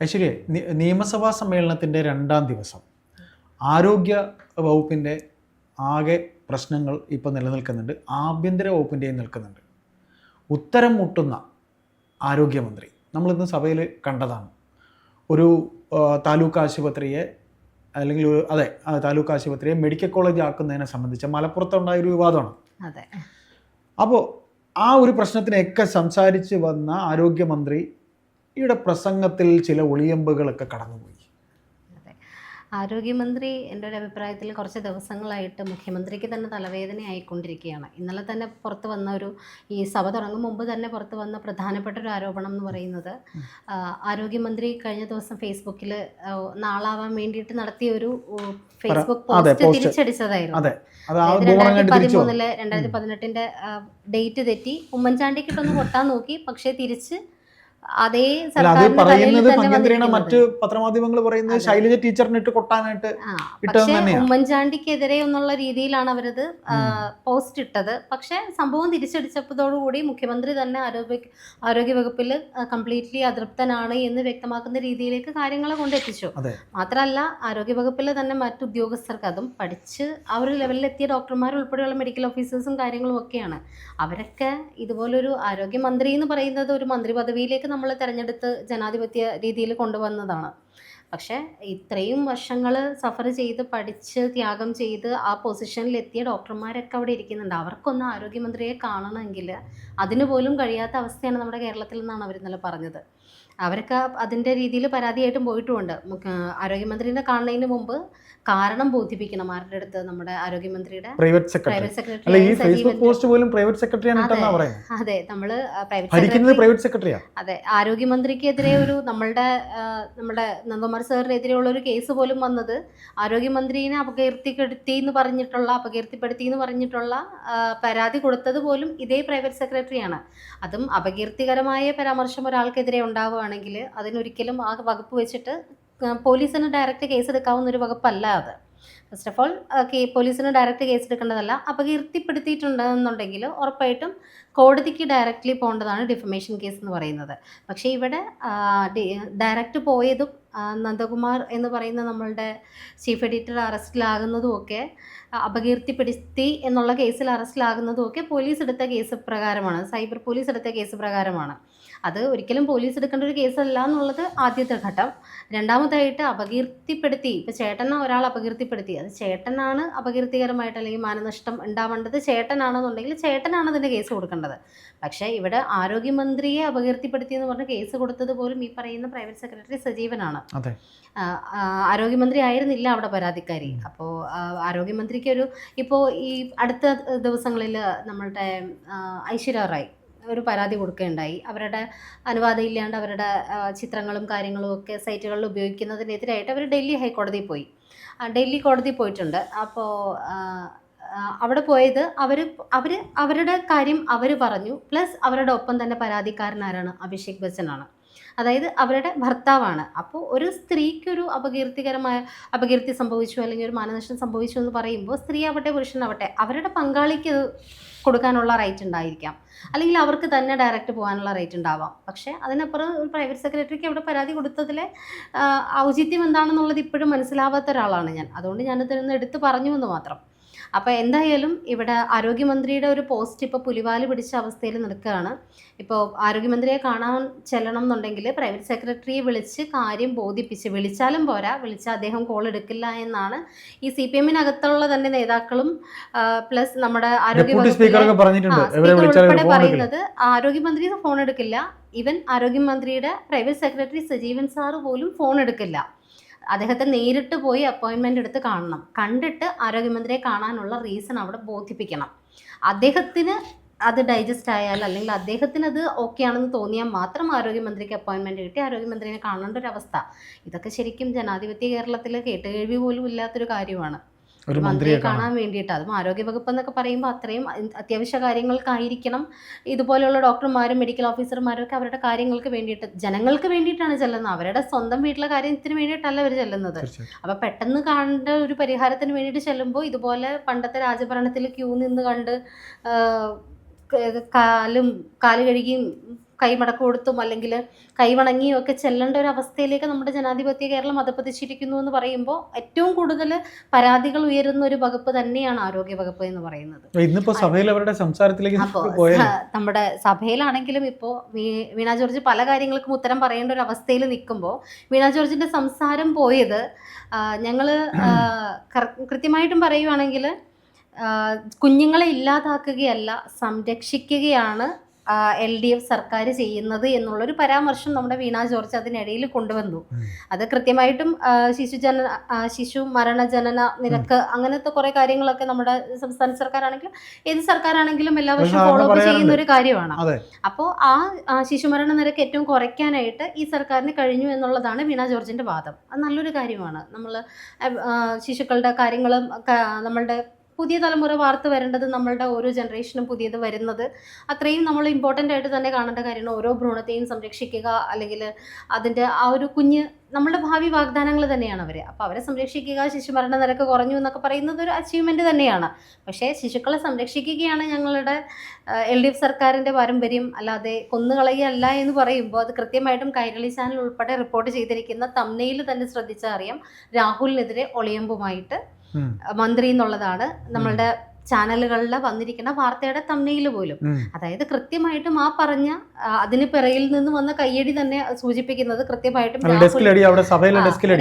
ശരി നിയമസഭാ സമ്മേളനത്തിന്റെ രണ്ടാം ദിവസം ആരോഗ്യ വകുപ്പിന്റെ ആകെ പ്രശ്നങ്ങൾ ഇപ്പോൾ നിലനിൽക്കുന്നുണ്ട് ആഭ്യന്തര വകുപ്പിന്റെയും നിൽക്കുന്നുണ്ട്. ഉത്തരം മുട്ടുന്ന ആരോഗ്യമന്ത്രി നമ്മളിന്ന് സഭയിൽ കണ്ടതാണ്. ഒരു താലൂക്ക് ആശുപത്രിയെ അല്ലെങ്കിൽ ഒരു അതെ താലൂക്ക് ആശുപത്രിയെ മെഡിക്കൽ കോളേജ് ആക്കുന്നതിനെ സംബന്ധിച്ച് മലപ്പുറത്തുണ്ടായ ഒരു വിവാദമാണ്. അതെ. അപ്പോൾ ആ ഒരു പ്രശ്നത്തിനൊക്കെ സംസാരിച്ച് വന്ന ആരോഗ്യമന്ത്രിയുടെ പ്രസംഗത്തിൽ ചില ഒളിയമ്പുകളൊക്കെ കടന്നുപോയി. ആരോഗ്യമന്ത്രി എന്റെ ഒരു അഭിപ്രായത്തിൽ കുറച്ച് ദിവസങ്ങളായിട്ട് മുഖ്യമന്ത്രിക്ക് തന്നെ തലവേദന ആയിക്കൊണ്ടിരിക്കുകയാണ്. ഇന്നലെ തന്നെ പുറത്ത് വന്ന ഒരു ഈ സഭ തുടങ്ങും മുമ്പ് തന്നെ പുറത്ത് വന്ന പ്രധാനപ്പെട്ട ഒരു ആരോപണം എന്ന് പറയുന്നത് ആരോഗ്യമന്ത്രി കഴിഞ്ഞ ദിവസം ഫേസ്ബുക്കിൽ നാളാവാൻ വേണ്ടിയിട്ട് നടത്തിയ ഒരു ഫേസ്ബുക്ക് പോസ്റ്റ് തിരിച്ചടിച്ചതായിരുന്നു. രണ്ടായിരത്തി പതിമൂന്നിലെ രണ്ടായിരത്തി പതിനെട്ടിന്റെ ഡേറ്റ് തെറ്റി ഉമ്മൻചാണ്ടിക്കിട്ടൊന്ന് പൊട്ടാൻ നോക്കി പക്ഷേ തിരിച്ച് അതേ പറയുന്നത് ഭംഗ്യന്തരീണ മറ്റ് പത്രമാധ്യമങ്ങൾ പറയുന്നത് ശൈലജ ടീച്ചറിന് ഇട്ട് കൊട്ടാനായിട്ട് പക്ഷേ. ഉമ്മൻചാണ്ടിക്കെതിരെ എന്നുള്ള രീതിയിലാണ് അവരത് പോസ്റ്റ് ഇട്ടത്. പക്ഷെ സംഭവം തിരിച്ചടിച്ചപ്പോഴോടുകൂടി മുഖ്യമന്ത്രി തന്നെ ആരോഗ്യ ആരോഗ്യ ആരോഗ്യവകുപ്പിൽ കംപ്ലീറ്റ്ലി അതൃപ്തനാണ് എന്ന് വ്യക്തമാക്കുന്ന രീതിയിലേക്ക് കാര്യങ്ങളെ കൊണ്ടെത്തിച്ചു. മാത്രമല്ല ആരോഗ്യ വകുപ്പിലെ തന്നെ മറ്റു ഉദ്യോഗസ്ഥർക്ക് അതും പഠിച്ച് ആ ഒരു ലെവലിൽ എത്തിയ ഡോക്ടർമാർ ഉൾപ്പെടെയുള്ള മെഡിക്കൽ ഓഫീസേഴ്സും കാര്യങ്ങളും ഒക്കെയാണ്. അവരൊക്കെ ഇതുപോലൊരു ആരോഗ്യമന്ത്രി എന്ന് പറയുന്നത് ഒരു മന്ത്രി പദവിയിലേക്ക് നമ്മൾ തിരഞ്ഞെടുത്ത് ജനാധിപത്യ രീതിയിൽ കൊണ്ടുവന്നതാണ്. പക്ഷേ ഇത്രയും വർഷങ്ങൾ സഫർ ചെയ്ത് പഠിച്ച് ത്യാഗം ചെയ്ത് ആ പൊസിഷനിൽ എത്തിയ ഡോക്ടർമാരൊക്കെ അവിടെ ഇരിക്കുന്നുണ്ട്. അവർക്കൊന്ന് ആരോഗ്യമന്ത്രിയെ കാണണമെങ്കിൽ അതിന് പോലും കഴിയാത്ത അവസ്ഥയാണ് നമ്മുടെ കേരളത്തിൽ നിന്നാണ് അവർ ഇന്നലെ പറഞ്ഞത്. അവരൊക്കെ അതിന്റെ രീതിയിൽ പരാതിയായിട്ടും പോയിട്ടുമുണ്ട് ആരോഗ്യമന്ത്രിനെ കാണുന്നതിന് മുമ്പ് കാരണം ബോധിപ്പിക്കണം ആരുടെ അടുത്ത്? നമ്മുടെ ആരോഗ്യമന്ത്രിയുടെ പ്രൈവറ്റ് സെക്രട്ടറി. പോസ്റ്റ് പോലും പ്രൈവറ്റ് സെക്രട്ടറിയാണ് അതെ നമ്മൾ പ്രൈവറ്റ് സെക്രട്ടറി പ്രൈവറ്റ് സെക്രട്ടറിയാ? അതെ ആരോഗ്യമന്ത്രിക്കെതിരെ ഒരു നമ്മളുടെ നമ്മുടെ നന്ദകുമാർ സാറിനെതിരെയുള്ള ഒരു കേസ് പോലും വന്നത് ആരോഗ്യമന്ത്രിനെ അപകീർത്തിപ്പെടുത്തി എന്ന് പറഞ്ഞിട്ടുള്ള അപകീർത്തിപ്പെടുത്തി എന്ന് പറഞ്ഞിട്ടുള്ള പരാതി കൊടുത്തത് പോലും ഇതേ പ്രൈവറ്റ് സെക്രട്ടറിയാണ്. അതും അപകീർത്തികരമായ പരാമർശം ഒരാൾക്കെതിരെ ഉണ്ടാവുകയാണെങ്കിൽ അതിനൊരിക്കലും ആ വകുപ്പ് വെച്ചിട്ട് പോലീസിന് ഡയറക്റ്റ് കേസ് എടുക്കാവുന്ന ഒരു വകുപ്പല്ല അത്. ഫസ്റ്റ് ഓഫ് ഓൾ പോലീസിന് ഡയറക്റ്റ് കേസ് എടുക്കേണ്ടതല്ല. അപകീർത്തിപ്പെടുത്തിയിട്ടുണ്ടെന്നുണ്ടെങ്കിൽ ഉറപ്പായിട്ടും കോടതിക്ക് ഡയറക്റ്റ്ലി പോകേണ്ടതാണ് ഡിഫമേഷൻ കേസ് എന്ന് പറയുന്നത്. പക്ഷേ ഇവിടെ ഡയറക്റ്റ് പോയതും നന്ദകുമാർ എന്ന് പറയുന്ന നമ്മളുടെ ചീഫ് എഡിറ്റർ അറസ്റ്റിലാകുന്നതും ഒക്കെ അപകീർത്തിപ്പെടുത്തി എന്നുള്ള കേസിൽ അറസ്റ്റിലാകുന്നതും ഒക്കെ പോലീസ് എടുത്ത കേസ് പ്രകാരമാണ്. സൈബർ പോലീസ് എടുത്ത കേസ് പ്രകാരമാണ്. അത് ഒരിക്കലും പോലീസ് എടുക്കേണ്ട ഒരു കേസല്ല എന്നുള്ളത് ആദ്യത്തെ ഘട്ടം. രണ്ടാമതായിട്ട് അപകീർത്തിപ്പെടുത്തി ഇപ്പം ചേട്ടനെ ഒരാൾ അപകീർത്തിപ്പെടുത്തി. അത് ചേട്ടനാണ് അപകീർത്തികരമായിട്ട് അല്ലെങ്കിൽ മാനനഷ്ടം ഉണ്ടാവേണ്ടത് ചേട്ടനാണെന്നുണ്ടെങ്കിൽ ചേട്ടനാണ് അതിന്റെ കേസ് കൊടുക്കേണ്ടത്. പക്ഷേ ഇവിടെ ആരോഗ്യമന്ത്രിയെ അപകീർത്തിപ്പെടുത്തി എന്ന് പറഞ്ഞ കേസ് കൊടുത്തത് പോലും ഈ പറയുന്ന പ്രൈവറ്റ് സെക്രട്ടറി സജീവനാണ്. ആരോഗ്യമന്ത്രി ആയിരുന്നില്ല അവിടെ പരാതിക്കാരി. അപ്പോൾ ആരോഗ്യമന്ത്രിക്ക് ഒരു ഇപ്പോൾ ഈ അടുത്ത ദിവസങ്ങളിൽ നമ്മളുടെ ഐശ്വര്യ റായ് ഒരു പരാതി കൊടുക്കുകയുണ്ടായി. അവരുടെ അനുവാദം ഇല്ലാണ്ട് അവരുടെ ചിത്രങ്ങളും കാര്യങ്ങളും ഒക്കെ സൈറ്റുകളിൽ ഉപയോഗിക്കുന്നതിനെതിരായിട്ട് അവർ ഡൽഹി ഹൈക്കോടതിയിൽ പോയി. ഡൽഹി കോടതി പോയിട്ടുണ്ട്. അപ്പോൾ അവിടെ പോയത് അവർ അവർ അവരുടെ കാര്യം അവർ പറഞ്ഞു. പ്ലസ് അവരുടെ ഒപ്പം തന്നെ പരാതിക്കാരൻ ആരാണ് അഭിഷേക് ബച്ചനാണ്. അതായത് അവരുടെ ഭർത്താവാണ്. അപ്പോൾ ഒരു സ്ത്രീക്കൊരു അപകീർത്തികരമായ അപകീർത്തി സംഭവിച്ചു അല്ലെങ്കിൽ ഒരു മാനനഷ്ടം സംഭവിച്ചു എന്ന് പറയുമ്പോൾ സ്ത്രീ ആവട്ടെ പുരുഷനാവട്ടെ അവരുടെ പങ്കാളിക്ക് കൊടുക്കാനുള്ള റൈറ്റ് ഉണ്ടായിരിക്കാം. അല്ലെങ്കിൽ അവർക്ക് തന്നെ ഡയറക്റ്റ് പോകാനുള്ള റൈറ്റ് ഉണ്ടാവാം. പക്ഷേ അതിനപ്പുറം ഒരു പ്രൈവറ്റ് സെക്രട്ടറിക്ക് അവിടെ പരാതി കൊടുത്തതിലെ ഔചിത്യം എന്താണെന്നുള്ളത് ഇപ്പോഴും മനസ്സിലാവാത്ത ഒരാളാണ് ഞാൻ. അതുകൊണ്ട് ഞാനതിൽ എടുത്ത് പറഞ്ഞു എന്ന് മാത്രം. അപ്പോൾ എന്തായാലും ഇവിടെ ആരോഗ്യമന്ത്രിയുടെ ഒരു പോസ്റ്റ് ഇപ്പോൾ പുലിവാൽ പിടിച്ച അവസ്ഥയിൽ നിൽക്കുകയാണ്. ഇപ്പോൾ ആരോഗ്യമന്ത്രിയെ കാണാൻ ചെല്ലണം എന്നുണ്ടെങ്കിൽ പ്രൈവറ്റ് സെക്രട്ടറിയെ വിളിച്ച് കാര്യം ബോധിപ്പിച്ച് വിളിച്ചാലും പോരാ വിളിച്ചാൽ അദ്ദേഹം കോൾ എടുക്കില്ല എന്നാണ് ഈ സി പി എമ്മിനകത്തുള്ള തന്നെ നേതാക്കളും പ്ലസ് നമ്മുടെ ആരോഗ്യ പറയുന്നത് ആരോഗ്യമന്ത്രി ഫോൺ എടുക്കില്ല. ഈവൻ ആരോഗ്യമന്ത്രിയുടെ പ്രൈവറ്റ് സെക്രട്ടറി സജീവൻ സാറ് പോലും ഫോൺ എടുക്കില്ല. അദ്ദേഹത്തെ നേരിട്ട് പോയി അപ്പോയിൻമെന്റ് എടുത്ത് കാണണം. കണ്ടിട്ട് ആരോഗ്യമന്ത്രിയെ കാണാനുള്ള റീസൺ അവിടെ ബോധിപ്പിക്കണം. അദ്ദേഹത്തിന് അത് ഡൈജസ്റ്റ് ആയാൽ അല്ലെങ്കിൽ അദ്ദേഹത്തിന് അത് ഓക്കെ ആണെന്ന് തോന്നിയാൽ മാത്രം ആരോഗ്യമന്ത്രിക്ക് അപ്പോയിൻമെന്റ് കിട്ടി ആരോഗ്യമന്ത്രിനെ കാണേണ്ട ഒരു അവസ്ഥ. ഇതൊക്കെ ശരിക്കും ജനാധിപത്യ കേരളത്തിൽ കേട്ടുകേഴ്വി പോലും ഇല്ലാത്തൊരു കാര്യമാണ്. ഒരു മന്ത്രിയെ കാണാൻ വേണ്ടിയിട്ട്. അതും ആരോഗ്യവകുപ്പ് എന്നൊക്കെ പറയുമ്പോൾ അത്രയും അത്യാവശ്യ കാര്യങ്ങൾക്കായിരിക്കണം. ഇതുപോലെയുള്ള ഡോക്ടർമാരും മെഡിക്കൽ ഓഫീസർമാരും ഒക്കെ അവരുടെ കാര്യങ്ങൾക്ക് വേണ്ടിയിട്ട് ജനങ്ങൾക്ക് വേണ്ടിയിട്ടാണ് ചെല്ലുന്നത്. അവരുടെ സ്വന്തം വീട്ടിലെ കാര്യത്തിന് വേണ്ടിയിട്ടല്ല അവർ ചെല്ലുന്നത്. അപ്പൊ അപ്പോൾ പെട്ടെന്ന് കാണേണ്ട ഒരു പരിഹാരത്തിന് വേണ്ടിയിട്ട് ചെല്ലുമ്പോൾ ഇതുപോലെ പണ്ടത്തെ രാജഭരണത്തിൽ ക്യൂ നിന്ന് കണ്ട് കാലും കാൽ കഴുകിയും കൈമടക്ക് കൊടുത്തും അല്ലെങ്കിൽ കൈവണങ്ങിയും ഒക്കെ ചെല്ലേണ്ട ഒരു അവസ്ഥയിലേക്ക് നമ്മുടെ ജനാധിപത്യ കേരളം അധപ്പതിച്ചിരിക്കുന്നു എന്ന് പറയുമ്പോൾ ഏറ്റവും കൂടുതൽ പരാതികൾ ഉയരുന്ന ഒരു വകുപ്പ് തന്നെയാണ് ആരോഗ്യ വകുപ്പ് എന്ന് പറയുന്നത്. ഇന്നിപ്പോ സഭയിൽ അവരുടെ സംസാരത്തിലേക്ക് നമ്മുടെ സഭയിലാണെങ്കിലും ഇപ്പോൾ വീണ ജോർജ് പല കാര്യങ്ങൾക്കും ഉത്തരം പറയേണ്ട ഒരു അവസ്ഥയിൽ നിൽക്കുമ്പോൾ വീണ ജോർജിന്റെ സംസാരം പോയത് ഞങ്ങൾ കൃത്യമായിട്ടും പറയുവാണെങ്കിൽ കുഞ്ഞുങ്ങളെ ഇല്ലാതാക്കുകയല്ല സംരക്ഷിക്കുകയാണ് എൽ ഡി എഫ് സർക്കാർ ചെയ്യുന്നത് എന്നുള്ളൊരു പരാമർശം നമ്മുടെ വീണ ജോർജ് അതിനിടയിൽ കൊണ്ടുവന്നു. അത് കൃത്യമായിട്ടും ശിശു ശിശുജന ശിശു മരണ ജനന നിരക്ക് അങ്ങനത്തെ കുറെ കാര്യങ്ങളൊക്കെ നമ്മുടെ സംസ്ഥാന സർക്കാരാണെങ്കിലും ഏത് സർക്കാരാണെങ്കിലും എല്ലാ വർഷവും ഫോളോ അപ്പ് ചെയ്യുന്ന ഒരു കാര്യമാണ്. അപ്പോൾ ആ ശിശു ശിശുമരണ നിരക്ക് ഏറ്റവും കുറയ്ക്കാനായിട്ട് ഈ സർക്കാരിന് കഴിഞ്ഞു എന്നുള്ളതാണ് വീണ ജോർജിന്റെ വാദം. അത് നല്ലൊരു കാര്യമാണ്. നമ്മൾ ശിശുക്കളുടെ കാര്യങ്ങളും നമ്മളുടെ പുതിയ തലമുറ വാർത്ത വരേണ്ടത് നമ്മളുടെ ഓരോ ജനറേഷനും പുതിയത് വരുന്നത്. അത്രയും നമ്മൾ ഇമ്പോർട്ടന്റ് ആയിട്ട് തന്നെ കാണേണ്ട കാര്യമാണ് ഓരോ ഭ്രൂണത്തെയും സംരക്ഷിക്കുക അല്ലെങ്കിൽ അതിന്റെ ആ ഒരു കുഞ്ഞ് നമ്മളുടെ ഭാവി വാഗ്ദാനങ്ങൾ തന്നെയാണ് അവർ അപ്പോൾ അവരെ സംരക്ഷിക്കുക ശിശുമരണ നിരക്ക് കുറഞ്ഞു എന്നൊക്കെ പറയുന്നത് ഒരു അച്ചീവ്മെന്റ് തന്നെയാണ്. പക്ഷേ ശിശുക്കളെ സംരക്ഷിക്കുകയാണ് ഞങ്ങളുടെ എൽ ഡി എഫ് സർക്കാരിന്റെ പാരമ്പര്യം. അല്ലാതെ കൊന്നുകളയല്ല എന്ന് പറയുമ്പോൾ അത് കൃത്യമായിട്ടും കൈരളി ചാനൽ ഉൾപ്പെടെ റിപ്പോർട്ട് ചെയ്തിരിക്കുന്ന തമ്നയിൽ തന്നെ ശ്രദ്ധിച്ചറിയാം. രാഹുലിനെതിരെ ഒളിയമ്പുമായിട്ട്. മന്ത്രി എന്നുള്ളതാണ് നമ്മളുടെ ചാനലുകളിൽ വന്നിരിക്കുന്ന വാർത്തയുടെ തമ്മയിൽ പോലും. അതായത് കൃത്യമായിട്ടും ആ പറഞ്ഞ അതിന് പിറയിൽ നിന്ന് വന്ന കയ്യടി തന്നെ സൂചിപ്പിക്കുന്നത് കൃത്യമായിട്ടും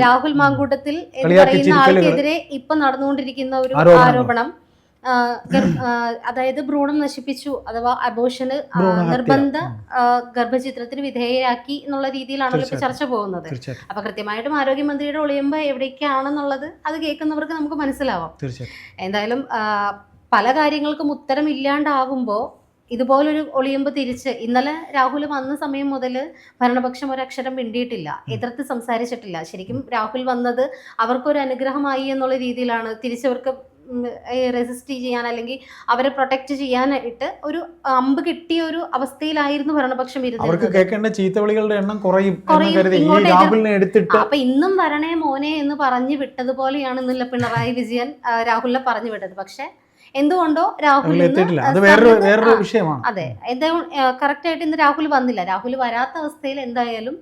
രാഹുൽ മാങ്കൂട്ടത്തിൽ എന്ന് പറയുന്ന. ആൾക്കെതിരെ ഇപ്പൊ നടന്നുകൊണ്ടിരിക്കുന്ന ഒരു ആരോപണം. അതായത് ഭ്രൂണം നശിപ്പിച്ചു അഥവാ അബോഷന്. നിർബന്ധ. ഗർഭചിത്രത്തിന് വിധേയരാക്കി എന്നുള്ള രീതിയിലാണല്ലോ ഇപ്പൊ ചർച്ച പോകുന്നത്. അപ്പൊ കൃത്യമായിട്ടും ആരോഗ്യമന്ത്രിയുടെ ഒളിയുമ്പോ എവിടേക്കാണെന്നുള്ളത് അത് കേൾക്കുന്നവർക്ക് നമുക്ക് മനസ്സിലാവാം. എന്തായാലും പല കാര്യങ്ങൾക്കും ഉത്തരം ഇല്ലാണ്ടാവുമ്പോൾ ഇതുപോലൊരു ഒളിയുമ്പ് തിരിച്ച് ഇന്നലെ രാഹുൽ വന്ന സമയം മുതൽ ഭരണപക്ഷം ഒരക്ഷരം മിണ്ടിയിട്ടില്ല. എതിർത്ത് സംസാരിച്ചിട്ടില്ല. ശരിക്കും രാഹുൽ വന്നത് അവർക്കൊരു അനുഗ്രഹമായി എന്നുള്ള രീതിയിലാണ്. തിരിച്ചവർക്ക് റെസിസ്റ്റ് ചെയ്യാൻ അല്ലെങ്കിൽ അവരെ പ്രൊട്ടക്ട് ചെയ്യാനായിട്ട് ഒരു അമ്പ് കിട്ടിയ ഒരു അവസ്ഥയിലായിരുന്നു ഭരണപക്ഷം അവർക്ക് കേൾക്കേണ്ട ചീത്തവിളികളുടെ എണ്ണം കുറയും എടുത്തിട്ട് അപ്പൊ ഇന്നും വരണേ മോനെ എന്ന് പറഞ്ഞു വിട്ടതുപോലെയാണ് ഇന്നില്ല പിണറായി വിജയൻ രാഹുലിനെ പറഞ്ഞു വിട്ടത്. പക്ഷെ എന്തുകൊണ്ടോ രാഹുൽ വിഷയമാണ്. അതെ. എന്താ കറക്റ്റ് ആയിട്ട് ഇന്ന് രാഹുൽ വന്നില്ല. രാഹുൽ വരാത്ത അവസ്ഥയിൽ എന്തായാലും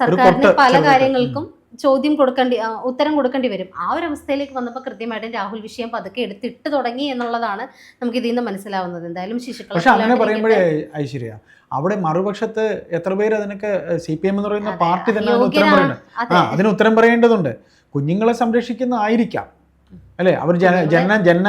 സർക്കാരിന്റെ സർക്കാരിന് പല കാര്യങ്ങൾക്കും ചോദ്യം കൊടുക്കേണ്ടി ഉത്തരം കൊടുക്കേണ്ടി വരും. ആ ഒരു അവസ്ഥയിലേക്ക് വന്നപ്പോൾ കൃത്യമായിട്ടും രാഹുൽ വിഷയം പതുക്കെ എടുത്തിട്ട് തുടങ്ങി എന്നുള്ളതാണ് നമുക്ക് ഇതിൽ നിന്ന് മനസ്സിലാവുന്നത്. എന്തായാലും ശിശുക്കൾ പക്ഷെ അങ്ങനെ. പറയുമ്പോഴേ ഐശ്വര്യ അവിടെ മറുപക്ഷത്ത് എത്ര പേര് അതിനൊക്കെ സി പി എം എന്ന് പറയുന്ന പാർട്ടി തന്നെ ഉത്തരം പറയുന്നത്. ആ അതിന് ഉത്തരം പറയേണ്ടതുണ്ട്. കുഞ്ഞുങ്ങളെ സംരക്ഷിക്കുന്നതായിരിക്കാം അല്ലേ? അവർ ജന ജനന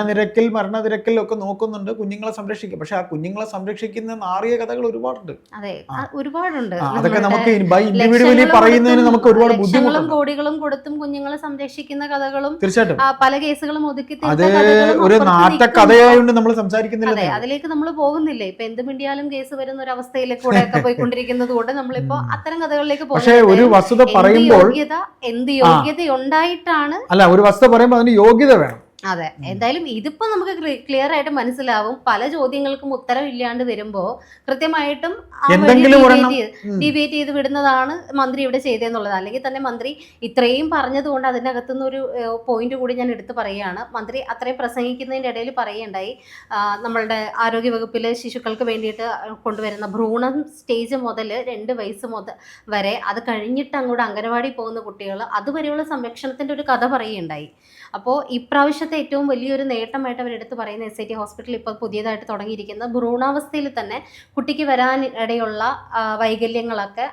നിരക്കിൽ ഒക്കെ നോക്കുന്നുണ്ട് കുഞ്ഞുങ്ങളെ സംരക്ഷിക്കും. പക്ഷെ ആ കുഞ്ഞുങ്ങളെ സംരക്ഷിക്കുന്ന നാറിയ കഥകൾ ഒരുപാടുണ്ട്. അതെ ഒരുപാടുണ്ട്. അതൊക്കെ നമുക്ക് ബൈ ഇൻഡിവിജ്വലി പറയുന്നതിന് നമുക്ക് ഒരുപാട് ബുദ്ധിമുട്ടും കോടികളും കൊടുത്തും കുഞ്ഞുങ്ങളെ സംരക്ഷിക്കുന്ന കഥകളും തീർച്ചയായിട്ടും. പല കേസുകളും ഒതുക്കി അത് ഒരു നാട്ട കഥയായോണ്ട് നമ്മൾ സംസാരിക്കുന്നില്ല അതെ അതിലേക്ക് നമ്മൾ പോകുന്നില്ല? ഇപ്പൊ എന്ത് മിണ്ടിയാലും കേസ് വരുന്ന ഒരു അവസ്ഥയിലേക്ക് കൂടെ ഒക്കെ പോയിക്കൊണ്ടിരിക്കുന്നത് കൊണ്ട് നമ്മളിപ്പോ. അത്തരം കഥകളിലേക്ക് പക്ഷേ ഒരു വസ്തുത പറയുമ്പോൾ യോഗ്യത എന്ത് യോഗ്യത ഉണ്ടായിട്ടാണ് അല്ല ഒരു വസ്തുത പറയുമ്പോൾ അതിന് യോഗ്യത വേണം. അതെ. എന്തായാലും ഇതിപ്പോ നമുക്ക് ക്ലിയർ ആയിട്ട് മനസ്സിലാവും. പല ചോദ്യങ്ങൾക്കും ഉത്തരം ഇല്ലാണ്ട് വരുമ്പോ കൃത്യമായിട്ടും ഡിബേറ്റ് ചെയ്ത് വിടുന്നതാണ് മന്ത്രി ഇവിടെ ചെയ്തതെന്നുള്ളത് അല്ലെങ്കിൽ തന്നെ മന്ത്രി ഇത്രയും പറഞ്ഞതുകൊണ്ട് അതിനകത്തു ഒരു പോയിന്റ് കൂടി ഞാൻ എടുത്തു പറയുകയാണ്. മന്ത്രി അത്രയും പ്രസംഗിക്കുന്നതിന്റെ ഇടയിൽ പറയുകയുണ്ടായി. നമ്മളുടെ ആരോഗ്യ വകുപ്പിലെ ശിശുക്കൾക്ക് വേണ്ടിയിട്ട് കൊണ്ടുവരുന്ന ഭ്രൂണം സ്റ്റേജ് മുതൽ രണ്ട് വയസ്സ് മുതൽ വരെ അത് കഴിഞ്ഞിട്ട് അങ്ങോട്ട് അംഗനവാടി പോകുന്ന കുട്ടികൾ അതുവരെയുള്ള സംരക്ഷണത്തിന്റെ ഒരു കഥ പറയുകയുണ്ടായി. അപ്പോൾ ഇപ്രാവശ്യത്തെ ഏറ്റവും വലിയൊരു നേട്ടമായിട്ട് അവരെടുത്ത് പറയുന്ന എസ് ഐ ടി ഹോസ്പിറ്റൽ ഇപ്പോൾ പുതിയതായിട്ട് തുടങ്ങിയിരിക്കുന്ന ഭ്രൂണാവസ്ഥയിൽ തന്നെ കുട്ടിക്ക് ആ, വൈകല്യങ്ങളൊക്കെ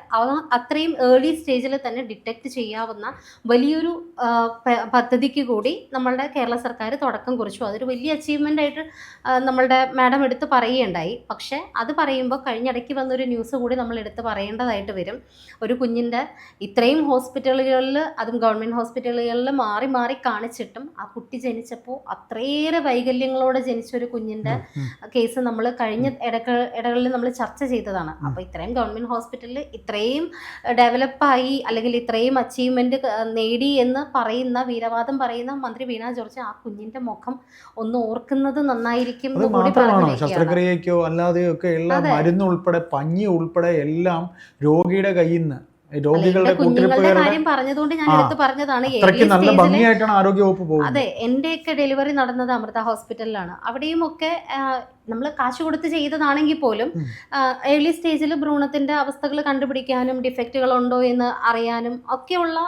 അത്രയും ഏർലി സ്റ്റേജിൽ തന്നെ ഡിറ്റക്ട് ചെയ്യാവുന്ന വലിയൊരു പദ്ധതിക്ക് കൂടി നമ്മളുടെ കേരള സർക്കാർ തുടക്കം കുറിച്ചു. അതൊരു വലിയ അച്ചീവ്മെന്റ് ആയിട്ട് നമ്മളുടെ മാഡം എടുത്ത് പറയുകയുണ്ടായി. പക്ഷേ അത് പറയുമ്പോൾ കഴിഞ്ഞിടയ്ക്ക് വന്നൊരു ന്യൂസ് കൂടി നമ്മൾ എടുത്ത് പറയേണ്ടതായിട്ട് വരും. ഒരു കുഞ്ഞിന്റെ ഇത്രയും ഹോസ്പിറ്റലുകളിൽ അതും ഗവൺമെന്റ് ഹോസ്പിറ്റലുകളിൽ മാറി മാറി കാണിച്ചിട്ടും ആ കുട്ടി ജനിച്ചപ്പോൾ അത്രയേറെ വൈകല്യങ്ങളോടെ ജനിച്ച ഒരു കുഞ്ഞിന്റെ കേസ് നമ്മൾ കഴിഞ്ഞ ഇടക്ക ഇടകളിൽ നമ്മൾ ചർച്ച ചെയ്തതാണ്. അപ്പോൾ ഇത്രയും ഗവൺമെന്റ് ഹോസ്പിറ്റലിൽ ഇത്രയും ഡെവലപ്പായി അല്ലെങ്കിൽ ഇത്രയും അച്ചീവ്മെന്റ് നേടി എന്ന് പറയുന്ന വീരവാദം പറയുന്ന മന്ത്രി വീണ ജോർജ് ആ കുഞ്ഞിന്റെ മുഖം ഒന്ന് ഓർക്കുന്നത് നന്നായിരിക്കും ശസ്ത്രക്രിയക്കോ അല്ലാതെയോ ഒക്കെ ഉള്ള. മരുന്ന് ഉൾപ്പെടെ പഞ്ഞി ഉൾപ്പെടെ എല്ലാം രോഗിയുടെ കയ്യിൽ നിന്ന് രോഗികളുടെ കുഞ്ഞുങ്ങളുടെ കാര്യം പറഞ്ഞതുകൊണ്ട് ഞാൻ എടുത്ത് പറഞ്ഞതാണ് അത്രയ്ക്ക് നല്ല ഭംഗിയായിട്ടാണ് ആരോഗ്യവകുപ്പ് പോകുന്നത്. അതെ എന്റെയൊക്കെ ഡെലിവറി നടന്നത് അമൃത ഹോസ്പിറ്റലിലാണ്. അവിടെയും ഒക്കെ നമ്മൾ കാശ് കൊടുത്ത് ചെയ്തതാണെങ്കിൽ പോലും ഏർലി സ്റ്റേജിൽ ഭ്രൂണത്തിന്റെ അവസ്ഥകൾ കണ്ടുപിടിക്കാനും ഡിഫക്റ്റുകൾ ഉണ്ടോ എന്ന് അറിയാനും ഒക്കെയുള്ള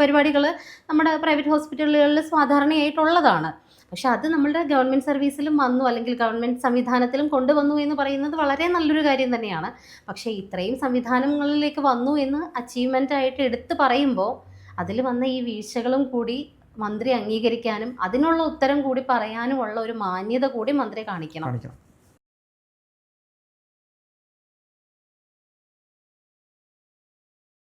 പരിപാടികൾ നമ്മുടെ പ്രൈവറ്റ് ഹോസ്പിറ്റലുകളിൽ സാധാരണയായിട്ടുള്ളതാണ്. പക്ഷെ അത് നമ്മളുടെ ഗവൺമെന്റ് സർവീസിലും വന്നു അല്ലെങ്കിൽ ഗവൺമെന്റ് സംവിധാനത്തിലും കൊണ്ടുവന്നു എന്ന് പറയുന്നത് വളരെ നല്ലൊരു കാര്യം തന്നെയാണ്. പക്ഷേ ഇത്രയും സംവിധാനങ്ങളിലേക്ക് വന്നു എന്ന് അച്ചീവ്മെന്റ് ആയിട്ട് എടുത്തു പറയുമ്പോൾ അതിൽ വന്ന ഈ വീഴ്ചകളും കൂടി മന്ത്രി അംഗീകരിക്കാനും അതിനുള്ള ഉത്തരം കൂടി പറയാനുമുള്ള ഒരു മാന്യത കൂടി മന്ത്രി കാണിക്കണം.